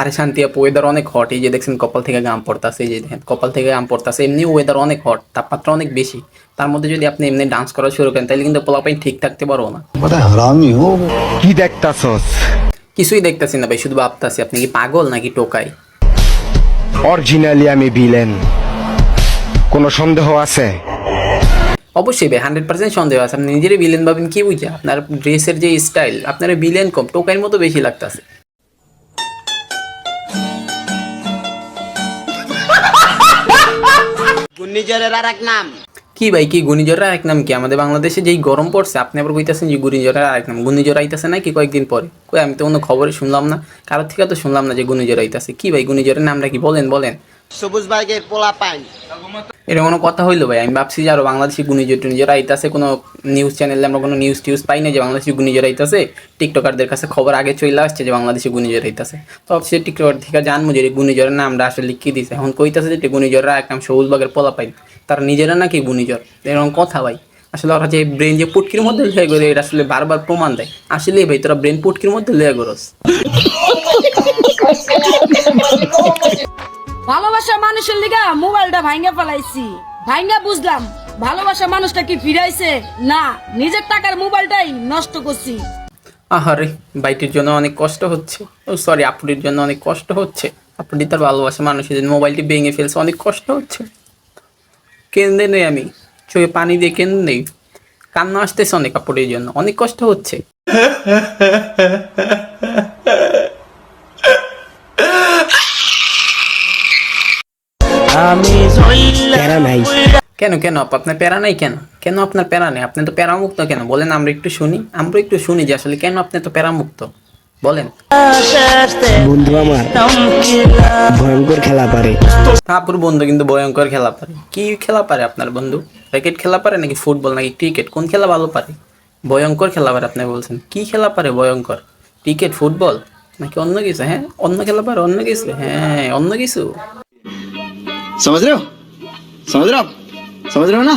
আরে শান্তি আপু ওয়েদার অনেক হট এই যে দেখছেন কপাল থেকে গাম পড়তাছে এই যে দেখেন কপাল থেকে গাম পড়তাছে এমনি ওয়েদার অনেক হট তাপমাত্রা অনেক বেশি। তার মধ্যে যদি আপনি এমনি ডান্স করা শুরু করেন তাহলে কিন্তু পোলাপাইন ঠিক থাকতে পারব না। কি দেখতাছস? কিছুই দেখতেছি না ভাই শুধু ভাবতাছি আপনি কি পাগল নাকি টোকাই? অরিজিনালি আমি ভিলেন কোনো সন্দেহ আছে? অবশ্যই ভাই হান্ড্রেড পার্সেন্ট সন্দেহ আছে। আপনি নিজেরই ভিলেন ভাবেন কি বুঝে? আপনার ড্রেসের যে স্টাইল আপনার ভিলেন কম টোকাইয়ের মতো বেশি লাগতেছে। ঘূর্ণিঝড়ের আর এক নাম। কি ভাই, কি ঘূর্ণিঝড়ের আরেক নাম কি? আমাদের বাংলাদেশে যেই গরম পড়ছে, আপনি আবার কইতেছেন যে ঘূর্ণিঝড়ের আরেক নাম। ঘূর্ণিঝড় আইতাছে নাকি কয়েকদিন পরে? কই, আমি তো কোনো খবরে শুনলাম না। কারোর থেকে তো শুনলাম না যে ঘূর্ণিঝড় আইতাছে। কি ভাই ঘূর্ণিঝড়ের নামটা কি? বলেন বলেন। সবুজ বাইকের পোলা পাইন। এটা কোনো কথা হইল ভাই? আমি ভাবছি যে আরও বাংলাদেশি ঘূর্ণিঝড় টুর্নিঝড় আইতাছে, কোনো নিউজ চ্যানেলে আমরা কোনো নিউজ টিউজ পাই না যে বাংলাদেশি ঘূর্ণিঝড় আইতাছে। টিকটকারদের কাছে খবর আগে চলে আসছে যে বাংলাদেশি ঘূর্ণিঝড় আইতাছে। তো সে টিকটকার থেকে জানব যে এই ঘূর্ণিঝড়ের নামটা আসলে লিখে দিছে। এখন কইতাছে যে ঘূর্ণিঝড়ের এক নাম সবুজবাগের পোলা পাই তারা নিজেরা নাকি ঘূর্ণিঝড় এরকম কথা ভাই। আসলে ওরা যে ব্রেন যে পুটকির মধ্যে লুয়ে গেলে, এটা আসলে বারবার প্রমাণ দেয়। আসলে ভাই, তোরা ব্রেন পুটকির মধ্যে লুয়ে গরস ভালোবাসা মানুষের লিগা মোবাইলটা ভাঙ্গা ফেলাইছি। ভাঙ্গা বুঝলাম ভালোবাসা মানুষটা কি ফিরাইছে? না নিজের টাকার মোবাইলটাই নষ্ট করছি। আহারে বাইটির জন্য অনেক কষ্ট হচ্ছে। ও সরি আপুটির জন্য অনেক কষ্ট হচ্ছে। আপুটি তার ভালোবাসা মানুষের জন্য মোবাইলটি ভেঙে ফেলছে অনেক কষ্ট হচ্ছে। কেন্দে নেই আমি চোখে পানি দিয়ে কেন্দে নেই। কান্না আসতেছে অনেক আপুটির জন্য অনেক কষ্ট হচ্ছে। প্যারা নাই। কেন কেন? আপনার প্যারা নাই কেন? কেন আপনার প্যারা নেই? আপনি তো প্যারামুক্ত কেন? বলেন আমরা একটু শুনি। আমরা একটু শুনি যে আসলে কেন আপনি তো প্যারামুক্ত? বলেন। বন্ধু আমার ভয়ঙ্কর খেলা পারে। আপুর বন্ধু কিন্তু ভয়ঙ্কর খেলা পারে। কি খেলা পারে আপনার বন্ধু? ক্রিকেট খেলা পারে নাকি ফুটবল নাকি ক্রিকেট? কোন খেলা ভালো পারে? ভয়ঙ্কর খেলা পারে আপনি বলছেন। কি খেলা পারে ভয়ঙ্কর? Cricket football? নাকি অন্য কিছু? হ্যাঁ অন্য খেলা পারে অন্য কিছু। হ্যাঁ অন্য কিছু। समझ रहे हो समझ रहे हो आप समझ रहे हो ना